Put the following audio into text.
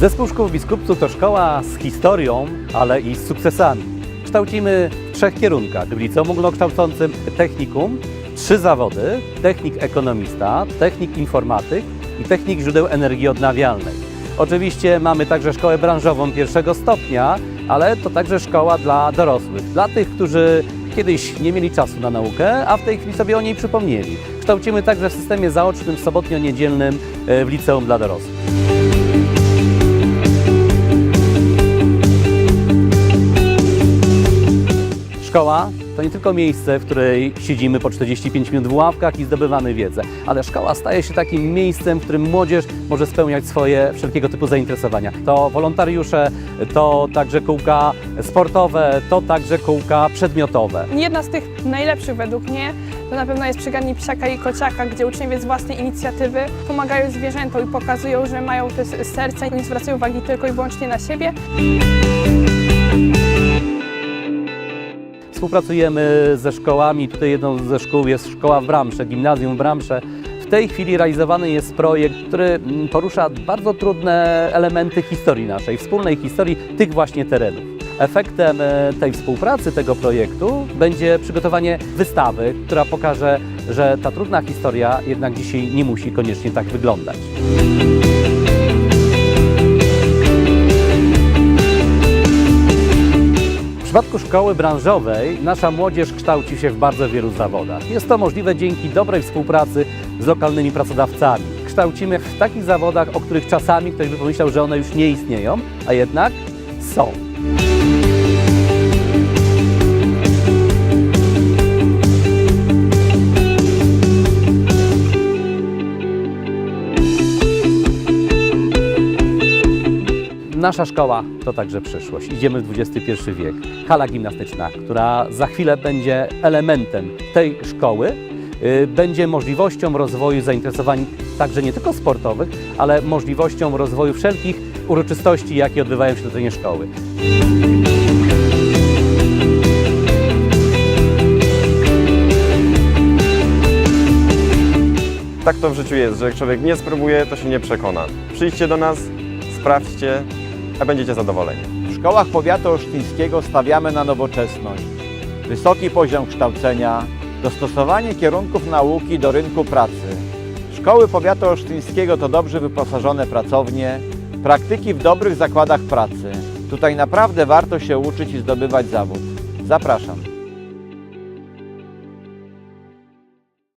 Biskup Biskupców to szkoła z historią, ale i z sukcesami. Kształcimy w trzech kierunkach. W liceum ogólnokształcącym technikum, trzy zawody, technik ekonomista, technik informatyk i technik źródeł energii odnawialnej. Oczywiście mamy także szkołę branżową pierwszego stopnia, ale to także szkoła dla dorosłych, dla tych, którzy kiedyś nie mieli czasu na naukę, a w tej chwili sobie o niej przypomnieli. Kształcimy także w systemie zaocznym, sobotnio-niedzielnym e, w liceum dla dorosłych. Szkoła to nie tylko miejsce, w której siedzimy po 45 minut w ławkach i zdobywamy wiedzę, ale szkoła staje się takim miejscem, w którym młodzież może spełniać swoje wszelkiego typu zainteresowania. To wolontariusze, to także kółka sportowe, to także kółka przedmiotowe. Jedna z tych najlepszych według mnie to na pewno jest przygadni psiaka i kociaka, gdzie uczniowie z własnej inicjatywy pomagają zwierzętom i pokazują, że mają te serce i nie zwracają uwagi tylko i wyłącznie na siebie. Współpracujemy ze szkołami. Tutaj jedną ze szkół jest szkoła w Bramsze, gimnazjum w Bramsze. W tej chwili realizowany jest projekt, który mm, porusza bardzo trudne elementy historii naszej, wspólnej historii tych właśnie terenów. Efektem e, tej współpracy, tego projektu będzie przygotowanie wystawy, która pokaże, że ta trudna historia jednak dzisiaj nie musi koniecznie tak wyglądać. W przypadku szkoły branżowej nasza młodzież kształci się w bardzo wielu zawodach. Jest to możliwe dzięki dobrej współpracy z lokalnymi pracodawcami. Kształcimy w takich zawodach, o których czasami ktoś by pomyślał, że one już nie istnieją, a jednak są. Nasza szkoła to także przyszłość. Idziemy w XXI wiek. Hala gimnastyczna, która za chwilę będzie elementem tej szkoły, y, będzie możliwością rozwoju zainteresowań także nie tylko sportowych, ale możliwością rozwoju wszelkich uroczystości, jakie odbywają się na terenie szkoły. Tak to w życiu jest, że jak człowiek nie spróbuje, to się nie przekona. Przyjdźcie do nas, sprawdźcie, a będziecie zadowoleni. W szkołach powiatu olsztyńskiego stawiamy na nowoczesność, wysoki poziom kształcenia, dostosowanie kierunków nauki do rynku pracy. Szkoły powiatu olsztyńskiego to dobrze wyposażone pracownie, praktyki w dobrych zakładach pracy. Tutaj naprawdę warto się uczyć i zdobywać zawód. Zapraszam.